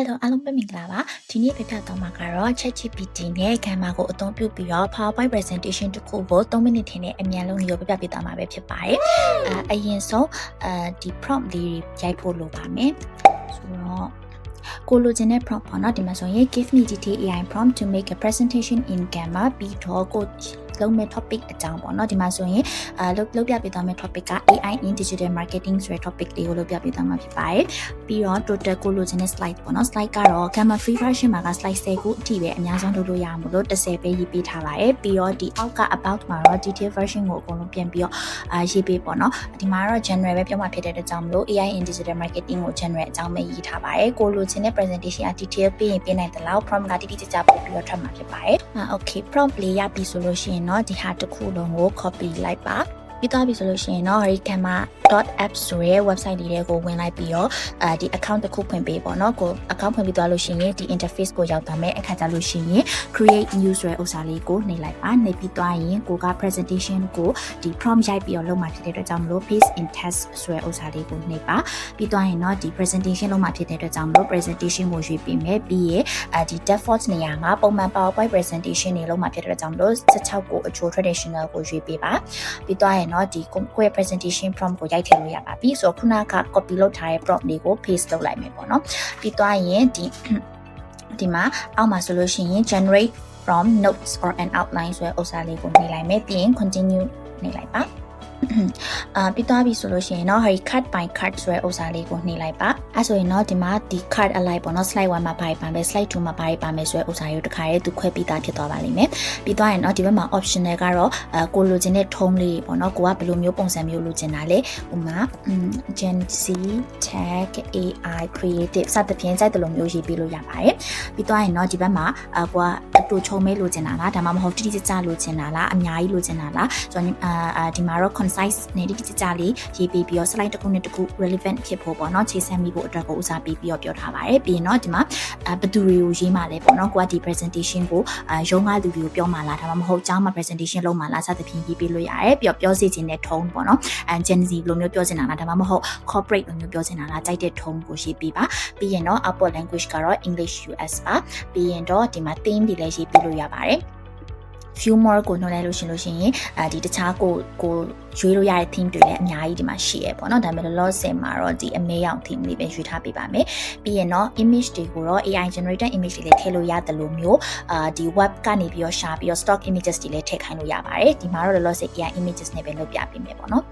Hello အားလုံးပဲမင်္ဂလာပါဒီနေ့ပြပြသွားမှာကတော့ ChatGPT နဲ့ Canva ကိုအသုံးပြုပြီးတော့ PowerPoint presentation တစ်ခုကို3မိနစ်ထင်းနဲ့အမြန်ဆုံးမျိုးပြပြပေးသွားမှာပဲဖြစ်ပါတယ်အဲအရင်ဆုံးအဲဒီ prompt လေးတွေရိုက်ဖို့လိုပါမယ်ဆိုတော့ကိုလိုချင်တဲ့ prompt ပေါ့နော်ဒီမှာဆိုရင် give me detail AI prompt to make a presentation in Canva ပြီးတော့ကို လုံးမဲ့ topic အကြောင်းပေါ့နော်ဒီမှာဆိုရင်အာလုပ်လုပ်ပြပေးသွားမယ့် topic က AI in digital marketing ဆိုတဲ့ topic လေးကိုလုပ်ပြပေးသွားမှာဖြစ်ပါတယ်ပြီးတော့ total ကိုလိုချင်တဲ့ slide ပေါ့နော် slide ကတော့ Canva free version မှာက slide 10ခုအထိပဲအများဆုံးလုပ်လို့ရမှာလို့30ပဲရေးပေးထားပါတယ်ပြီးတော့ဒီအောက်က about မှာတော့ detail version ကိုအကုန်လုံးပြန်ပြီးတော့အာရေးပေးပေါ့နော်ဒီမှာတော့ general ပဲပြောမှာဖြစ်တဲ့အတွက်ကြောင့်မလို့ AI in digital marketing ကို general အကြောင်းပဲရေးထားပါတယ်ကိုလိုချင်တဲ့ presentation အ detail ပေးရင်ပေးနိုင်တယ်လို့ prompt ကတိတိကျကျပို့ပြီးတော့ထွက်မှာဖြစ်ပါတယ်အာ okay prompt လေးရပြီဆိုလို့ရှိရင်တော့ဒီဟာတစ်ခုလုံးကို copy လိုက်ပါ ပြီးသွားပြီဆိုလို့ရှိရင်တော့ hurricane.app ဆိုရဲ website လေးတွေကိုဝင်လိုက်ပြီးတော့အဲဒီ account တစ်ခုဖွင့်ပေးပေါ့နော်ကို account ဖွင့်ပြီးသွားလို့ရှိရင်ဒီ interface ကိုရောက်သွားမယ်အခါကျလို့ရှိရင် create new ဆိုတဲ့ဥစ္စာလေးကိုနှိပ်လိုက်ပါနှိပ်ပြီးသွားရင်ကိုက presentation ကိုဒီ prompt ရိုက်ပြီးတော့လုပ်မှာဖြစ်တဲ့အတွက်ကြောင့်မလို့ paste in text ဆိုတဲ့ဥစ္စာလေးကိုနှိပ်ပါပြီးသွားရင်တော့ဒီ presentation လုပ်မှာဖြစ်တဲ့အတွက်ကြောင့်မလို့ presentation ကိုရွေးပေးမယ်ပြီးရင်အဲဒီ default နေရာမှာပုံမှန် PowerPoint presentation တွေလုပ်မှာဖြစ်တဲ့အတွက်ကြောင့်မလို့16ကိုအချိုး traditional ကိုရွေးပေးပါပြီးသွားရင်တော့ဒီကိုယ့်ရဲ့ presentation prompt ကိုရိုက်ထည့်လို့ရပါပြီဆိုတော့ခုနက copy လုပ်ထားတဲ့ prompt လေးကို paste လုပ်လိုက်မယ်ပေါ့နော်ပြီးသွားရင်ဒီဒီမှာအောက်မှာဆိုလို့ရှိရင် generate from notes or an outline ဆိုတဲ့ဥစ္စာလေးကိုနှိပ်လိုက်မယ်ပြီးရင် continue နှိပ်လိုက်ပါ အာပြီးသွားပြီဆိုလို့ရှိရင်เนาะ hurry cut by cut ဆိုတဲ့ဥစ္စာလေးကိုနှိပ်လိုက်ပါအဲဆိုရင်เนาะဒီမှာဒီ cut align ပေါ့เนาะ slide 1မှာဘာပါမယ် slide 2မှာဘာပါမယ်ဆိုတဲ့ဥစ္စာကိုတခါရေးသူခွဲပြီးသားဖြစ်သွားပါလိမ့်မယ်ပြီးသွားရင်เนาะဒီဘက်မှာ optional ကတော့အဲကိုလိုချင်တဲ့ tone လေးပေါ့เนาะကိုကဘယ်လိုမျိုးပုံစံမျိုးလိုချင်တာလဲဥမာ Gen Z tag AI creative စသဖြင့်စိုက်တယ်လို့မျိုးရေးပေးလို့ရပါတယ်ပြီးသွားရင်เนาะဒီဘက်မှာအကွာအတူချုံမဲလိုချင်တာလားဒါမှမဟုတ်တိတိကျကျလိုချင်တာလားအများကြီးလိုချင်တာလားဆိုတော့အာဒီမှာတော့ concise နဲ့တိတိကျကျလေးရေးပေးပြီးတော့ slide တစ်ခုနဲ့တစ်ခု relevant ဖြစ်ဖို့ပေါ့နော်ခြေဆန်းမိဖို့အတွက်ကိုဦးစားပေးပြီးတော့ပြောထားပါတယ်ပြီးရင်တော့ဒီမှာဘသူတွေကိုရေးမှလဲပေါ့နော်ကိုကဒီ presentation ကိုရုံးကားသူတွေကိုပြောမှလားဒါမှမဟုတ်ကျောင်းမှာ presentation လုပ်မှလားစသဖြင့်ရေးပေးလို့ရတယ်ပြီးတော့ပြောစီခြင်းတဲ့ tone ပေါ့နော် and Gen Z လိုမျိုးပြောချင်တာလားဒါမှမဟုတ် corporate လိုမျိုးပြောချင်တာလားကြိုက်တဲ့ tone ကိုရေးပေးပါပြီးရင်တော့ upper language ကတော့ English US ပါပြီးရင်တော့ဒီမှာ theme တွေလည်းရေးပေးလို့ရပါတယ် few more ကိုနှုတ်လိုက်လို့ရှင်လို့ရှိရင်အဲဒီတခြားကိုကိုရွေးလို့ရတဲ့ theme တွေလည်းအများကြီးဒီမှာရှိရပေါ့နော်ဒါပေမဲ့လောလောဆယ်မှာတော့ဒီအမဲရောင် theme လေးပဲရွေးထားပေးပါမယ်ပြီးရင်တော့ image တွေကိုတော့ AI generated image တွေလည်းထည့်လို့ရတယ်လို့မျိုးအာဒီ web ကနေပြီးတော့ရှာပြီးတော့ stock images တွေလည်းထည့်ခိုင်းလို့ရပါတယ်ဒီမှာတော့လောလောဆယ် AI images နဲ့ပဲလုပ်ပြပေးမယ်ပေါ့နော်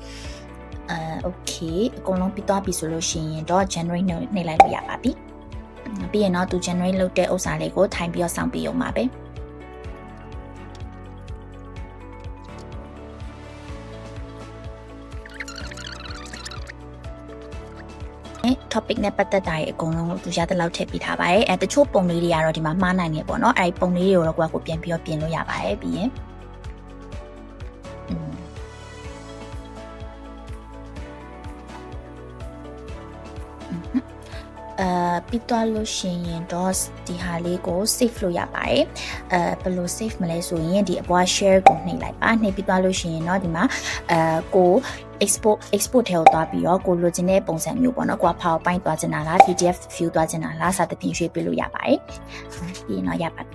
အဲ okay အကုန်လုံးပြီးသွားပြီဆိုလို့ရှိရင်တော့ generate နှိပ်လိုက်လို့ရပါပြီပြီးရင်တော့သူ generate လုပ်တဲ့ဥစ္စာလေးကိုထိုင်ပြီးတော့စောင့်ပြီးရုံပါပဲ topic နဲ့ပတ်သက်တာတွေအကုန်လုံးသူရတဲ့လောက်ထည့်ပေးထားပါတယ်အဲတချို့ပုံလေးတွေကတော့ဒီမှာမှားနိုင်နေပေါ့နော်အဲဒီပုံလေးတွေကိုတော့ကိုကကိုပြန်ပြီးတော့ပြင်လို့ရပါတယ်ပြီးရင် အဲပြီးသွားလို့ရှိရင်တော့ဒီဟာလေးကို save လုပ်ရပါတယ်အဲဘယ်လို save မလဲဆိုရင်ဒီအပွား share ကိုနှိပ်လိုက်ပါနှိပ်ပြီးသွားလို့ရှိရင်เนาะဒီမှာအဲကို export export ထဲကိုသွားပြီးတော့ကိုလိုချင်တဲ့ပုံစံမျိုးပေါ့နော်ကိုက PowerPoint သွားချင်တာလား PDF view သွားချင်တာလားစသဖြင့်ရွှေ့ပေးလို့ရပါတယ်ပြီးရင်တော့ရပါပြီ